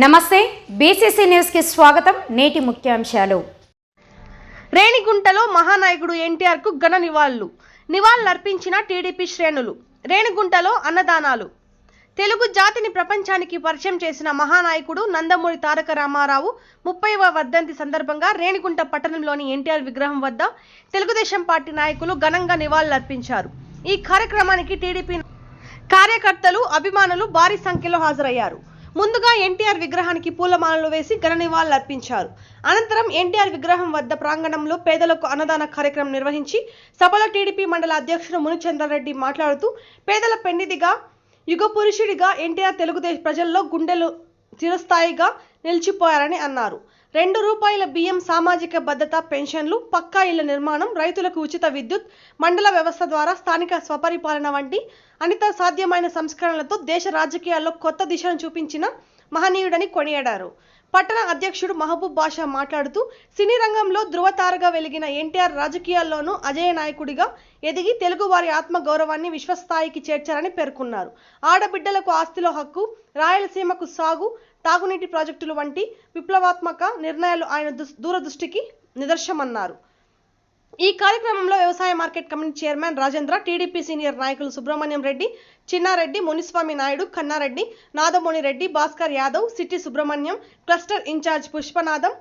నమస్తే బీసీసీ న్యూస్కి స్వాగతం. నేటి ముఖ్యాంశాలు. రేణిగుంటలో మహానాయకుడు ఎన్టీఆర్కు ఘన నివాళులు. నివాళులర్పించిన టీడీపీ శ్రేణులు. రేణిగుంటలో అన్నదానాలు. తెలుగు జాతిని ప్రపంచానికి పరిచయం చేసిన మహానాయకుడు నందమూరి తారక రామారావు ముప్పైవ వర్ధంతి సందర్భంగా రేణిగుంట పట్టణంలోని ఎన్టీఆర్ విగ్రహం వద్ద తెలుగుదేశం పార్టీ నాయకులు ఘనంగా నివాళులర్పించారు. ఈ కార్యక్రమానికి టీడీపీ కార్యకర్తలు అభిమానులు భారీ సంఖ్యలో హాజరయ్యారు. ముందుగా ఎన్టీఆర్ విగ్రహానికి పూలమాలలు వేసి ఘన నివాళులు అర్పించారు. అనంతరం ఎన్టీఆర్ విగ్రహం వద్ద ప్రాంగణంలో పేదలకు అన్నదాన కార్యక్రమం నిర్వహించి సభలో టీడీపీ మండల అధ్యక్షుడు మునిచంద్రారెడ్డి మాట్లాడుతూ పేదల పెన్నిదిగా యుగ పురుషుడిగా ఎన్టీఆర్ తెలుగుదేశం ప్రజల్లో గుండెలు చిరస్థాయిగా నిలిచిపోయారని అన్నారు. రెండు రూపాయల బియ్యం సామాజిక భద్రత పెన్షన్లు పక్కా ఇళ్ళ నిర్మాణం రైతులకు ఉచిత విద్యుత్ మండల వ్యవస్థ ద్వారా స్థానిక స్వపరిపాలన వంటి అనిత సాధ్యమైన సంస్కరణలతో దేశ రాజకీయాల్లో కొత్త దిశను చూపించిన మహనీయుడని కొనియాడారు. పట్టణ అధ్యక్షుడు మహబూబ్ బాషా మాట్లాడుతూ సినీ రంగంలో ధృవతారగా వెలిగిన ఎన్టీఆర్ రాజకీయాల్లోనూ అజయ నాయకుడిగా ఎదిగి తెలుగువారి ఆత్మ గౌరవాన్ని విశ్వస్థాయికి చేర్చారని పేర్కొన్నారు. ఆడబిడ్డలకు ఆస్తిలో హక్కు రాయలసీమకు సాగు తాగునీటి ప్రాజెక్టులు వంటి విప్లవాత్మక నిర్ణయాలు ఆయన దూరదృష్టికి నిదర్శమన్నారు ఈ కార్యక్రమంలో వ్యవసాయ market committee chairman Rajendra TDP senior నాయకులు సుబ్రహ్మణ్యం రెడ్డి చిన్నారెడ్డి మునిస్వామి నాయుడు కన్నారెడ్డి నాదమోని రెడ్డి భాస్కర్ యాదవ్ సిట్టి సుబ్రహ్మణ్యం క్లస్టర్ ఇన్ఛార్జ్ పుష్పనాథం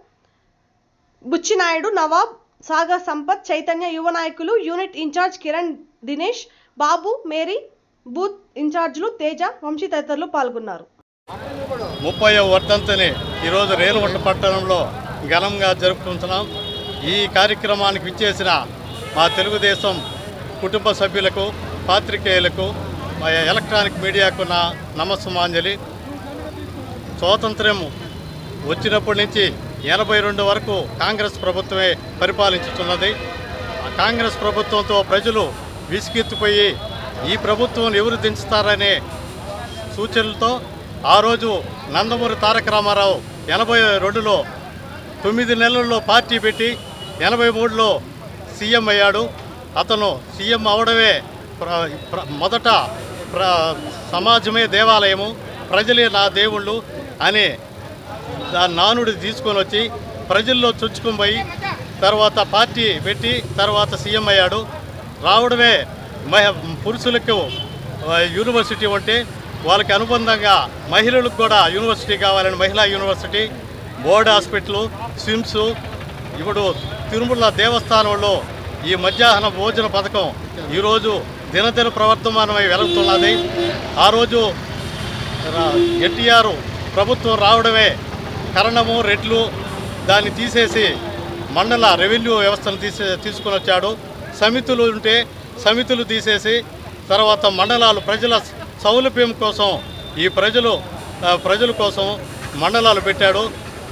బుచ్చినాయుడు నవాబ్ సాగర్ సంపత్ చైతన్య యువ నాయకులు unit incharge Kiran Dinesh Babu Mary booth ఇన్ఛార్జ్లు Teja Vamsi తదితరులు పాల్గొన్నారు. ముప్పై వర్ధంతిని ఈరోజు రేలుగుంట పట్టణంలో ఘనంగా జరుపుకుంటున్నాం. ఈ కార్యక్రమానికి విచ్చేసిన మా తెలుగుదేశం కుటుంబ సభ్యులకు పాత్రికేయులకు మా ఎలక్ట్రానిక్ మీడియాకు నా నమస్సుమాంజలి. స్వాతంత్ర్యం వచ్చినప్పటి నుంచి ఎనభై రెండు వరకు కాంగ్రెస్ ప్రభుత్వమే పరిపాలించుతున్నది. కాంగ్రెస్ ప్రభుత్వంతో ప్రజలు విసిగెత్తిపోయి ఈ ప్రభుత్వం ఎవరు దించుతారనే సూచనలతో ఆ రోజు నందమూరి తారక రామారావు ఎనభై రెండులో తొమ్మిది నెలల్లో పార్టీ పెట్టి ఎనభై మూడులో సీఎం అయ్యాడు. అతను సీఎం అవడమే మొదట ప్ర సమాజమే దేవాలయము. ప్రజలే నా దేవుళ్ళు అని నానుడి తీసుకొని వచ్చి ప్రజల్లో చొచ్చుకొని పోయి తర్వాత పార్టీ పెట్టి తర్వాత సీఎం అయ్యాడు. రావడమే మహ పురుషులకు యూనివర్సిటీ ఉంటే వాళ్ళకి అనుబంధంగా మహిళలకు కూడా యూనివర్సిటీ కావాలని మహిళా యూనివర్సిటీ బోర్డ్ హాస్పిటల్ స్విమ్స్ ఇప్పుడు తిరుమల దేవస్థానంలో ఈ మధ్యాహ్న భోజన పథకం ఈరోజు దినదిన ప్రవర్తమానమై వెలుగుతున్నది. ఆ రోజు ఎన్టీఆర్ ప్రభుత్వం రావడమే కరణము రెట్లు దాన్ని తీసేసి మండల రెవెన్యూ వ్యవస్థను తీసే తీసుకొని వచ్చాడు. సమితులు ఉంటే సమితులు తీసేసి తర్వాత మండలాలు ప్రజల సౌలభ్యం కోసం ఈ ప్రజలు ప్రజల కోసం మండలాలు పెట్టాడు.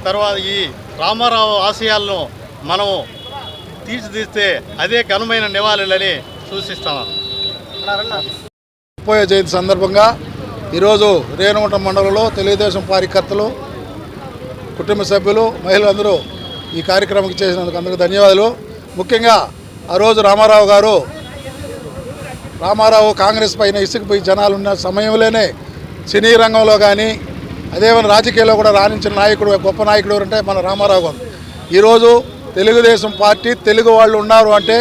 తర్వాత ఈ రామారావు ఆశయాలను మనము తీర్చిదిస్తే అదే ఘనమైన నివాళులని సూచిస్తున్నాను పోయే జయంతి సందర్భంగా ఈరోజు రేణుగుంట మండలంలో తెలుగుదేశం కార్యకర్తలు కుటుంబ సభ్యులు మహిళలందరూ ఈ కార్యక్రమం చేసినందుకు అందరికీ ధన్యవాదాలు. ముఖ్యంగా ఆ రోజు రామారావు గారు రామారావు కాంగ్రెస్ పైన ఇసుకుపోయి జనాలు ఉన్న సమయంలోనే సినీ రంగంలో కానీ అదేమైనా రాజకీయాల్లో కూడా రాణించిన నాయకుడు గొప్ప నాయకుడు అంటే మన రామారావు గారు. ఈరోజు తెలుగుదేశం పార్టీ తెలుగు వాళ్ళు ఉన్నారు అంటే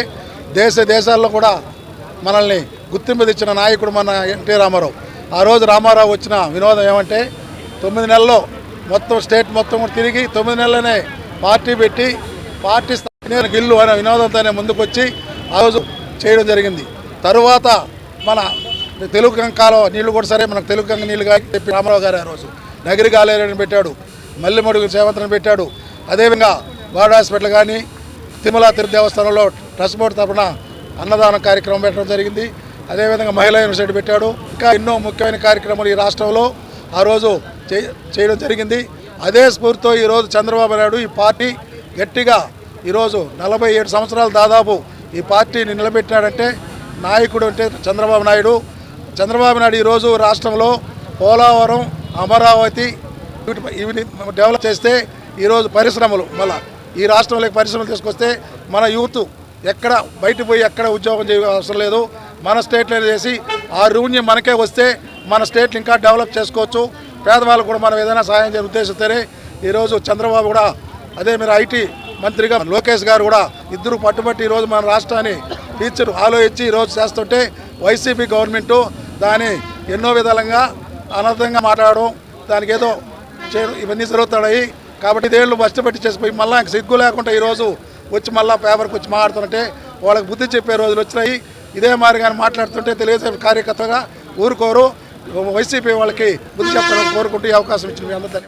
దేశ దేశాల్లో కూడా మనల్ని గుర్తింపు తెచ్చిన నాయకుడు మన ఎన్టీ రామారావు. ఆ రోజు రామారావు వచ్చిన వినోదం ఏమంటే తొమ్మిది నెలల్లో మొత్తం స్టేట్ మొత్తం కూడా తిరిగి తొమ్మిది నెలలనే పార్టీ పెట్టి పార్టీ స్థాయి గిల్లు అనే వినోదంతోనే ముందుకొచ్చి ఆ రోజు చేయడం జరిగింది. తరువాత మన తెలుగు గంగాలో నీళ్ళు కూడా సరే మనకు తెలుగు గంగ నీళ్ళు కానీ చెప్పి రామారావు గారు ఆ రోజు నగిరి గాలేరని పెట్టాడు మల్లెమడుగు సేవంతని పెట్టాడు. అదేవిధంగా వార్డ్ హాస్పిటల్ కానీ తిరుమల తిరుపతి దేవస్థానంలో ట్రస్ట్ బోర్డు తరపున అన్నదాన కార్యక్రమం పెట్టడం జరిగింది. అదేవిధంగా మహిళా యూనివర్సిటీ పెట్టాడు. ఇంకా ఎన్నో ముఖ్యమైన కార్యక్రమాలు ఈ రాష్ట్రంలో ఆ రోజు చేయడం జరిగింది. అదే స్ఫూర్తితో ఈరోజు చంద్రబాబు నాయుడు ఈ పార్టీ గట్టిగా ఈరోజు నలభై ఏడు సంవత్సరాలు దాదాపు ఈ పార్టీని నిలబెట్టినాడంటే నాయకుడు అంటే చంద్రబాబు నాయుడు. చంద్రబాబు నాయుడు ఈరోజు రాష్ట్రంలో పోలవరం అమరావతి ఇవి డెవలప్ చేస్తే ఈరోజు పరిశ్రమలు మళ్ళీ ఈ రాష్ట్రంలోకి పరిశ్రమలు తీసుకొస్తే మన యూత్ ఎక్కడ బయట పోయి ఎక్కడ ఉద్యోగం చేయ అవసరం లేదు. మన స్టేట్లో చేసి ఆ రెవెన్యూ మనకే వస్తే మన స్టేట్లు ఇంకా డెవలప్ చేసుకోవచ్చు. పేదవాళ్ళకు కూడా మనం ఏదైనా సహాయం చేయాలని ఉద్దేశిస్తేనే ఈరోజు చంద్రబాబు కూడా అదే మీరు ఐటీ మంత్రిగా లోకేష్ గారు కూడా ఇద్దరు పట్టుబట్టి ఈరోజు మన రాష్ట్రాన్ని టీచర్ ఆలోచించి ఈరోజు చేస్తుంటే వైసీపీ గవర్నమెంటు దాన్ని ఎన్నో విధాలుగా అనర్థంగా మాట్లాడడం దానికి ఏదో ఇవన్నీ జరుగుతున్నాయి. కాబట్టి ఇదేళ్ళు కష్టపెట్టి చేసిపోయి మళ్ళీ ఇంక సిగ్గు లేకుండా ఈరోజు వచ్చి మళ్ళీ పేపర్కి వచ్చి మాట్లాడుతుంటే వాళ్ళకి బుద్ధి చెప్పే రోజులు వచ్చినాయి. ఇదే మాదిరిగా మాట్లాడుతుంటే తెలుగుదేశం కార్యకర్తగా ఊరుకోరు. వైసీపీ వాళ్ళకి బుద్ధి చెప్తారని కోరుకుంటూ ఈ అవకాశం ఇచ్చింది మీ అందరికీ.